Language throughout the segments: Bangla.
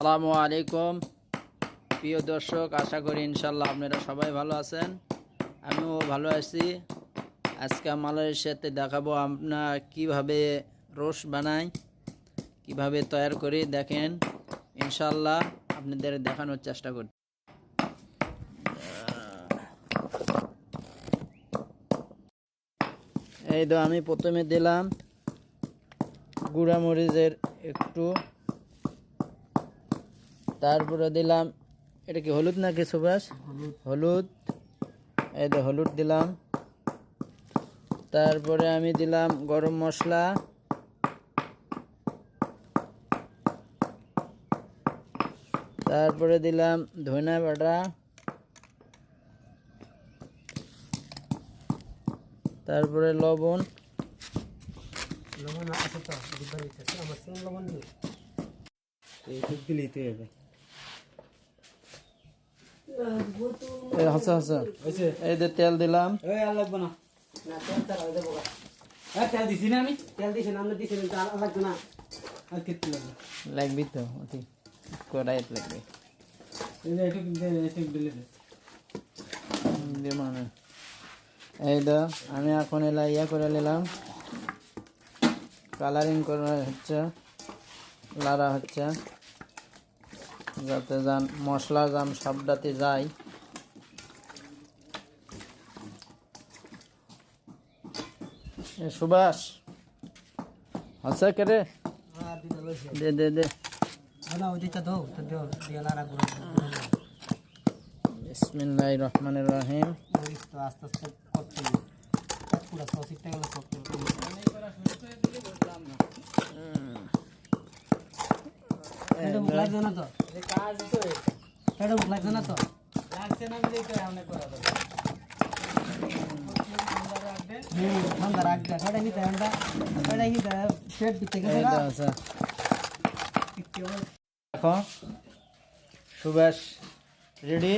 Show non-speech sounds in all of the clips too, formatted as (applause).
আসসালামু আলাইকুম। প্রিয় দর্শক, আশা করি ইনশাল্লাহ আপনারা সবাই ভালো আছেন। আমিও ভালো আছি। আজকে মালয়েশিয়াতে দেখাবো আপনার কীভাবে রোস বানাই, কীভাবে তৈরি করি। দেখেন, ইনশাল্লাহ আপনাদের দেখানোর চেষ্টা করি এই তো আমি প্রথমে দিলাম গুঁড়া মরিচের একটু। তারপরে দিলাম এটা কি হলুদ নাকি সুভাষ? হলুদ। এই তো হলুদ দিলাম। তারপরে আমি দিলাম গরম মশলা। তারপরে দিলাম ধনা বাটা তারপরে লবণ। লবণ আছে তো আমার লবণ দিই। দিলেই তো হবে এই হাসা হাসা। এই যে তেল দিলাম। এই আর লাগবে না। না তেল তেল হয়ে যাব হ্যাঁ তেল দিছি না আমি? তেল দিছি না আমরা দিছি না আর লাগবে না। আর কিচ্ছু লাগবে লাগবি তো কড়াইত লাগবে। এই যে একটু একটু দিলে দে। মানে। আমি এখন এলা ইয়া করে নিলাম। কালারিং করা হচ্ছে লাড়া হচ্ছে। যাতে যান মশলা যান সবটাতে যায়। সুভাষ আছে কে রে? দিতে দে বিসমিল্লাহ রহিম। আস্তে আস্তে করতে এটা লাগছে না তো? লাগছে না তো হুম, ঠান্ডা রাখবে এটা কি ঠান্ডা এটা কি পেট দিতে গেছে না? দেখো সুভাষ রেডি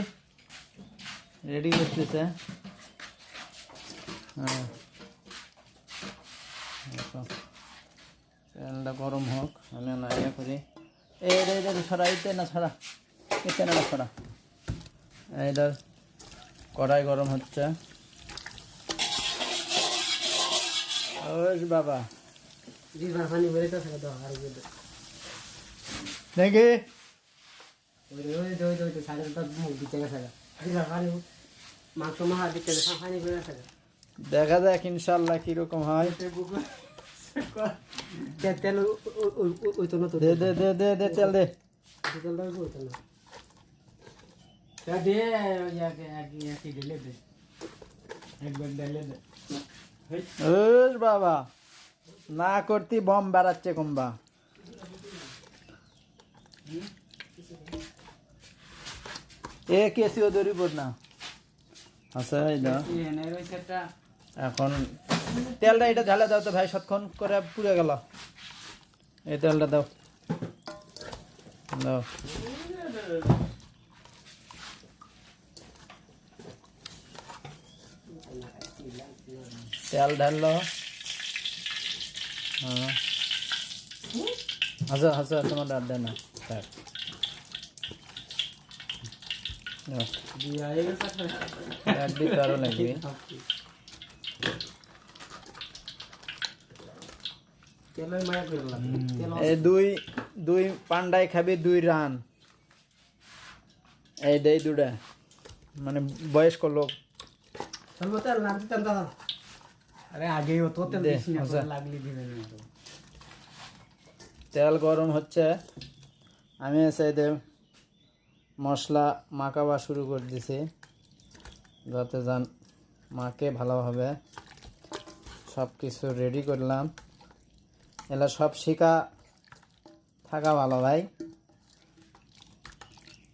রেডি করতেছে হ্যাঁ। তেলটা গরম হোক আমি না ইয়ে করি। এই রে রে ছড়া ইতে না ইতে না কড়াই গরম হচ্ছে। ওস বাবা। দেখি। যাক ইনশাল্লাহ কীরকম হয়। তেল ও- ও- ও- ও- ওই তো না তো। দে দে দে দে দে তেল দে ওই তো না। ওস বাবা না করতি বম বেড়াচ্ছে কমবা এ কেসি ওদরি পড় না আচ্ছা এখন তেলটা এটা ঢালে দাও তো ভাই সৎক্ষণ করে পুড়ে গেল। এই তেলটা দাও। দাও। তেল ঢাললো। হ্যাঁ। হাসা হাসা তোমার ডাক দেয় না। থাক। নাও, এক দিতে আরও লাগবে তেলই মায়া করে দিলাম। তেল এই দুই দুই পান্ডাই খাবি দুই রান। এই দেই দুটা মানে বয়স্ক লোক। তেল। আরে লাগলে গরম হচ্ছে। আমি এসে দে মশলা মাখাবা শুরু করে দিছি। যাতে যান মাকে ভালোভাবে সব কিছু রেডি করলাম। এলা সব শিখা থাকা ভালো ভাই।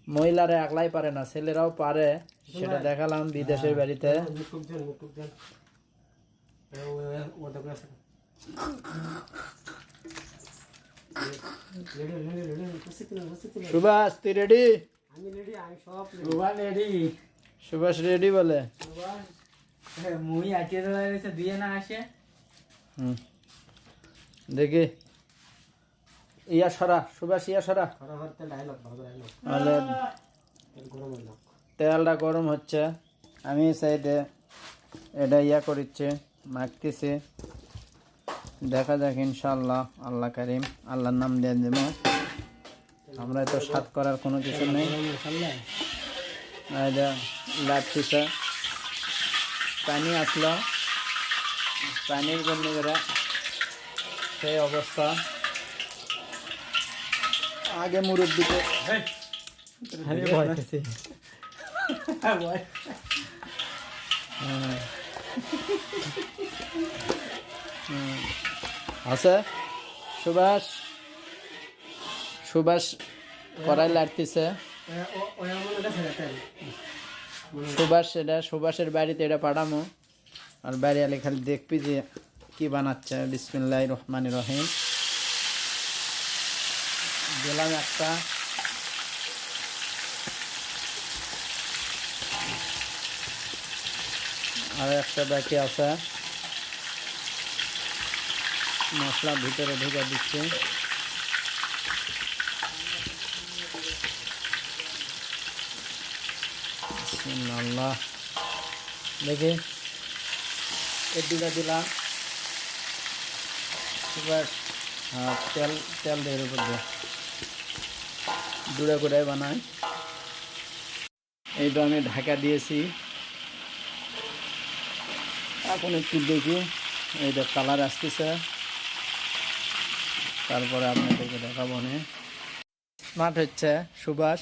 মহিলারা একলাই পারে না ছেলেরাও পারে সেটা দেখালাম বিদেশের বাড়িতে। বসে কিনা। সুভাষ তুই রেডি? সুভাষ রেডি। বলে? মুই আটিয়ে দিয়ে না আসে। হুম। দেখি। ইয়া সরা, সুভাষ, ইয়া সরা। তেলটা গরম হচ্ছে। আমি সাইডে এটা ইয়া করিচ্ছে, মাখতেছি। দেখা যাক ইনশাল্লাহ আল্লাহ করিম, আল্লাহর নাম দিয়ে দেব। আমরা তো সাত করার কোনো কিছু নেই। লাগতেছে। পানি আসলো। পানির জন্য সেই অবস্থা। আগে মুরব্বীতে আমি ভয় (laughs) আছে? সুভাষ? সুভাষ কড়াই লাগতেছে। সুভাষ এটা সুভাষের বাড়িতে এটা পাঠামো। আর বাড়ি আলে খালি দেখবি যে কি বানাচ্ছে? বিসমিল্লাহ রহমান রহিম। দিলাম একটা। আর একটা বাকি আছে। মশলা ভিতরে ঢুকে দিচ্ছি। দেখি। এর দিলাম। হ্যাঁ তেল তেল দিয়ে এর উপর দিয়ে। দূরে করে বানাই। এইটা আমি ঢাকা দিয়েছি। এখন একটু দেখি এইটা কালার আসতেছে। তারপরে আপনাদেরকে দেখাবো না স্মার্ট হচ্ছে সুভাষ।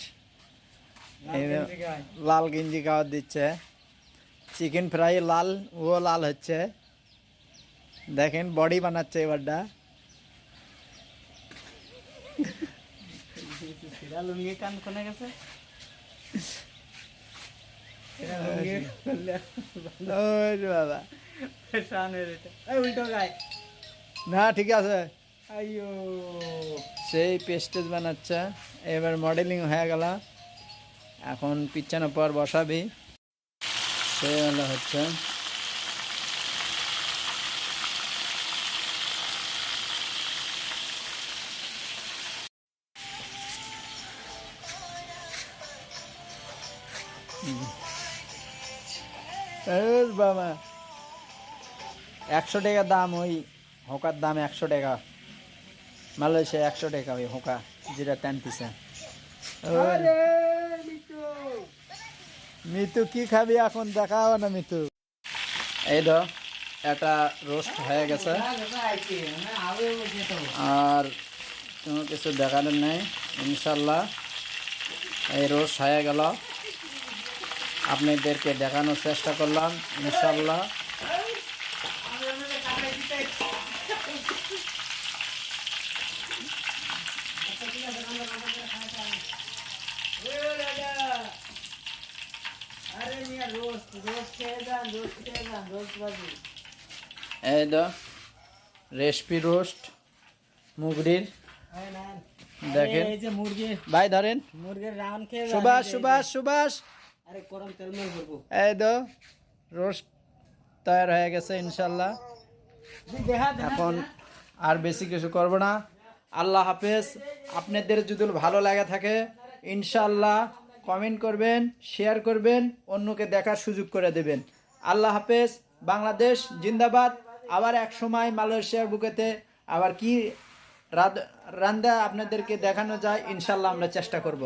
লাল গেঞ্জি খাওয়ার দিচ্ছে। চিকেন ফ্রাই লাল ও লাল হচ্ছে। দেখেন বডি বানাচ্ছে এবারটা। লুঙ্গি কান কোনে গেছে? বাবা। না ঠিক আছে। আইয়ো। সেই পেস্টেজ বানাচ্ছে। এবার মডেলিং হয়ে গেল। এখন পিছানোর পর বসাবি। সে হলো হচ্ছে বাবা। একশো টাকা দাম ওই হোকার দাম একশো টাকা। মালয়েশিয়া একশো টাকা ওই হোকা যেটা টানতেছে মিতু। কি খাবি এখন? দেখাও না মিতু। এই তো এটা রোস্ট হয়ে গেছে। আর কোনো কিছু দেখানোর নেই ইনশাল্লাহ। এই রোস্ট হয়ে গেল। আপনাদেরকে দেখানোর চেষ্টা করলাম ইনশাল্লাহ এই তো রেসপি রোস্ট মুগরির দেখেন। ভাই ধরেন। মুরগির খেয়ে সুভাষ সুভাষ সুভাষ। এই তো রোস্ট তৈরি হয়ে গেছে ইনশাল্লাহ। দেখা এখন আর বেশি কিছু করব না। আল্লাহ হাফেজ আপনাদের যদি ভালো লাগে থাকে ইনশাল্লাহ কমেন্ট করবেন শেয়ার করবেন অন্যকে দেখার সুযোগ করে দেবেন। আল্লাহ হাফেজ বাংলাদেশ জিন্দাবাদ। আবার এক সময় মালয়েশিয়ার বুকেতে আবার কি রান্দা আপনাদেরকে দেখানো যায় ইনশাল্লাহ আমরা চেষ্টা করব।